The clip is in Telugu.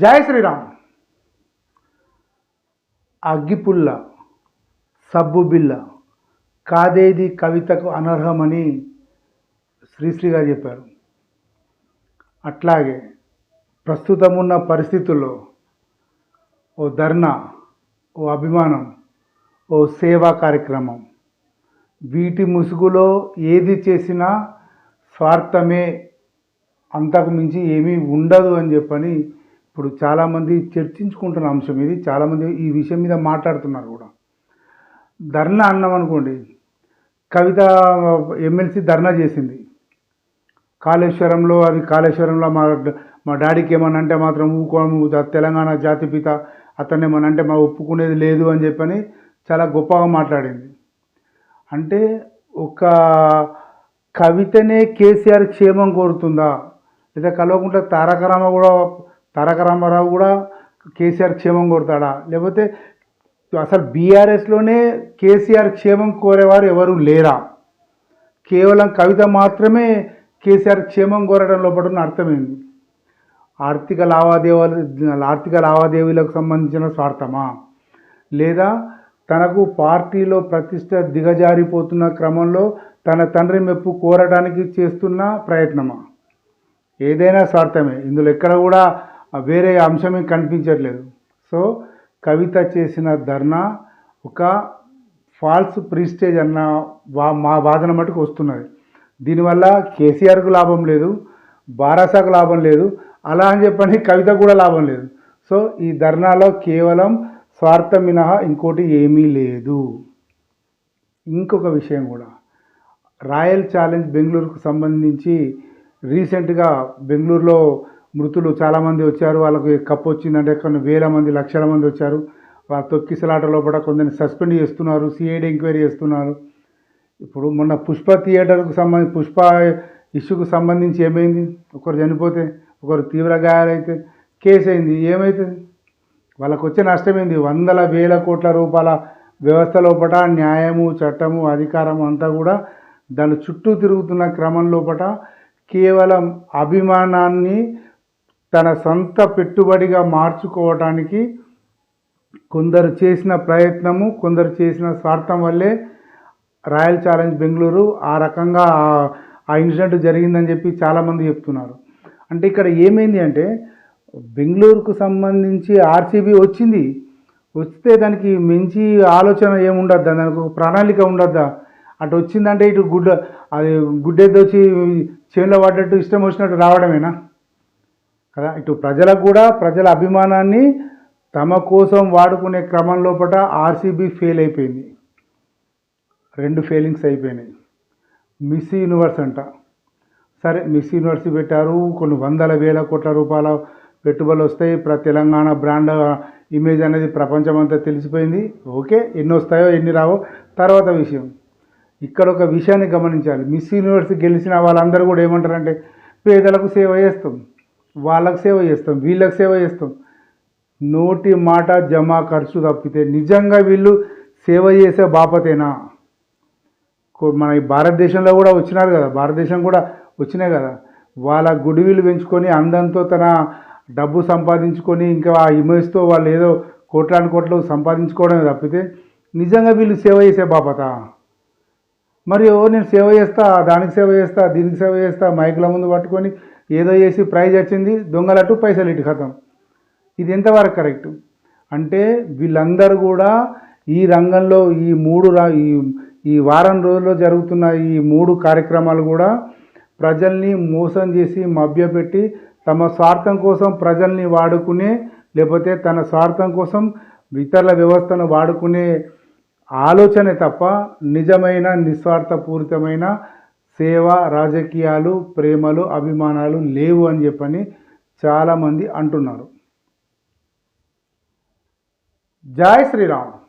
జయ శ్రీరామ్. అగ్గిపుల్ల సబ్బు బిల్ల కాదేది కవితకు అనర్హమని శ్రీశ్రీ గారు చెప్పారు. అట్లాగే ప్రస్తుతం ఉన్న పరిస్థితుల్లో ఓ ధర్నా ఓ అభిమానం ఓ సేవా కార్యక్రమం వీటి ముసుగులో ఏది చేసినా స్వార్థమే అంతకు మించి ఏమీ ఉండదు అని చెప్పని ఇప్పుడు చాలామంది చర్చించుకుంటున్న అంశం ఇది. చాలామంది ఈ విషయం మీద మాట్లాడుతున్నారు కూడా. ధర్నా అన్నాం అనుకోండి. కవిత ఎమ్మెల్సీ ధర్నా చేసింది. కాళేశ్వరంలో అది కాళేశ్వరంలో మా మా డాడీకి ఏమన్నా అంటే మాత్రం ఊకోము తెలంగాణ జాతిపిత అతన్ని ఏమన్నా అంటే మా ఒప్పుకునేది లేదు అని చెప్పని చాలా గొప్పగా మాట్లాడింది. అంటే ఒక కవితనే కేసీఆర్ క్షేమం కోరుతుందా? లేదా కలవకుండా తారక రామ కూడా తారక రామారావు కూడా కేసీఆర్ క్షేమం కోరుతాడా? లేకపోతే అసలు బీఆర్ఎస్లోనే కేసీఆర్ క్షేమం కోరేవారు ఎవరు లేరా? కేవలం కవిత మాత్రమే కేసీఆర్ క్షేమం కోరడం లోపల ఉన్న అర్థమైంది? ఆర్థిక లావాదేవీలు ఆర్థిక లావాదేవీలకు సంబంధించిన స్వార్థమా? లేదా తనకు పార్టీలో ప్రతిష్ట దిగజారిపోతున్న క్రమంలో తన తండ్రి మెప్పు కోరడానికి చేస్తున్న ప్రయత్నమా? ఏదైనా స్వార్థమే. ఇందులో ఎక్కడ కూడా వేరే అంశమే కనిపించట్లేదు. సో కవిత చేసిన ధర్నా ఒక ఫాల్స్ ప్రీస్టేజ్ అన్న వా మా వాదన మటుకు వస్తున్నది. దీనివల్ల కేసీఆర్కు లాభం లేదు బారాసాకు లాభం లేదు అలా అని చెప్పని కవిత కూడా లాభం లేదు. సో ఈ ధర్నాలో కేవలం స్వార్థం మినహా ఇంకోటి ఏమీ లేదు. ఇంకొక విషయం కూడా. రాయల్ ఛాలెంజ్ బెంగళూరుకు సంబంధించి రీసెంట్గా బెంగళూరులో మృతులు చాలామంది వచ్చారు. వాళ్ళకి కప్పు వచ్చిందంటే కొన్ని వేల మంది లక్షల మంది వచ్చారు. వాళ్ళ తొక్కిసలాట లోపల కొందరిని సస్పెండ్ చేస్తున్నారు. సిఐడి ఎంక్వైరీ చేస్తున్నారు. ఇప్పుడు మొన్న పుష్ప థియేటర్కు సంబంధించి పుష్ప ఇష్యూకు సంబంధించి ఏమైంది? ఒకరు చనిపోతే ఒకరు తీవ్ర గాయాలైతే కేసు అయింది. ఏమవుతుంది వాళ్ళకు వచ్చే నష్టమైంది వందల వేల కోట్ల రూపాయల వ్యవస్థ లోపల న్యాయము చట్టము అధికారం అంతా కూడా దాని చుట్టూ తిరుగుతున్న క్రమం లోపల కేవలం అభిమానాన్ని తన సొంత పెట్టుబడిగా మార్చుకోవటానికి కొందరు చేసిన ప్రయత్నము కొందరు చేసిన స్వార్థం వల్లే రాయల్ ఛాలెంజ్ బెంగళూరు ఆ రకంగా ఆ- ఇన్సిడెంట్ జరిగిందని చెప్పి చాలామంది చెప్తున్నారు. అంటే ఇక్కడ ఏమైంది అంటే బెంగళూరుకు సంబంధించి ఆర్సీబీ వచ్చింది వస్తే దానికి మంచి ఆలోచన ఏముండద్దా? దానికి ఒక ప్రణాళిక ఉండద్దా? అటు వచ్చిందంటే ఇటు గుడ్డ అది గుడ్డెద్దు వచ్చి చేనులో పడ్డట్టు ఇష్టం వచ్చినట్టు రావడమేనా? కదా? ఇటు ప్రజలకు కూడా ప్రజల అభిమానాన్ని తమ కోసం వాడుకునే క్రమం లోపల ఆర్సీబీ ఫెయిల్ అయిపోయింది. రెండు ఫెయిలింగ్స్ అయిపోయినాయి. మిస్ యూనివర్స్ అంట. సరే మిస్ యూనివర్స్ పెట్టారు. కొన్ని వందల వేల కోట్ల రూపాయల పెట్టుబడులు వస్తాయి. ప్ర తెలంగాణ బ్రాండ్ ఇమేజ్ అనేది ప్రపంచమంతా తెలిసిపోయింది. ఓకే ఎన్ని వస్తాయో ఎన్ని రావో. తర్వాత విషయం. ఇక్కడ ఒక విషయాన్ని గమనించాలి. మిస్ యూనివర్స్ గెలిచిన వాళ్ళందరూ కూడా ఏమంటారంటే పేదలకు సేవ చేస్తాం. వాళ్ళకు సేవ చేస్తాం వీళ్ళకి సేవ చేస్తాం. నోటి మాట జమా ఖర్చు తప్పితే నిజంగా వీళ్ళు సేవ చేసే బాపతేనా? కో- మన భారతదేశంలో కూడా వచ్చినారు కదా భారతదేశం కూడా వచ్చినాయి కదా. వాళ్ళ గుడివిలు పెంచుకొని అందంతో తన డబ్బు సంపాదించుకొని ఇంకా ఆ ఇమేజ్తో వాళ్ళు ఏదో కోట్లాను కోట్లు సంపాదించుకోవడమే తప్పితే నిజంగా వీళ్ళు సేవ చేసే బాపత. మరియు నేను సేవ చేస్తా దానికి సేవ చేస్తా దీనికి సేవ చేస్తా మైకుల ముందు పట్టుకొని ఏదో చేసి ప్రైజ్ వచ్చింది దొంగలట్టు పైసలు ఇటు కథం ఇది ఎంతవరకు కరెక్ట్? అంటే వీళ్ళందరూ కూడా ఈ రంగంలో ఈ మూడు రా ఈ ఈ వారం రోజుల్లో జరుగుతున్న ఈ మూడు కార్యక్రమాలు కూడా ప్రజల్ని మోసం చేసి మభ్యపెట్టి తమ స్వార్థం కోసం ప్రజల్ని వాడుకునే లేకపోతే తన స్వార్థం కోసం ఇతరుల వ్యవస్థను వాడుకునే ఆలోచనే తప్ప నిజమైన నిస్వార్థపూరితమైన సేవ రాజకీయాలు ప్రేమలు అభిమానాలు లేవు అని చెప్పని చాలామంది అంటున్నారు. జై శ్రీరామ్.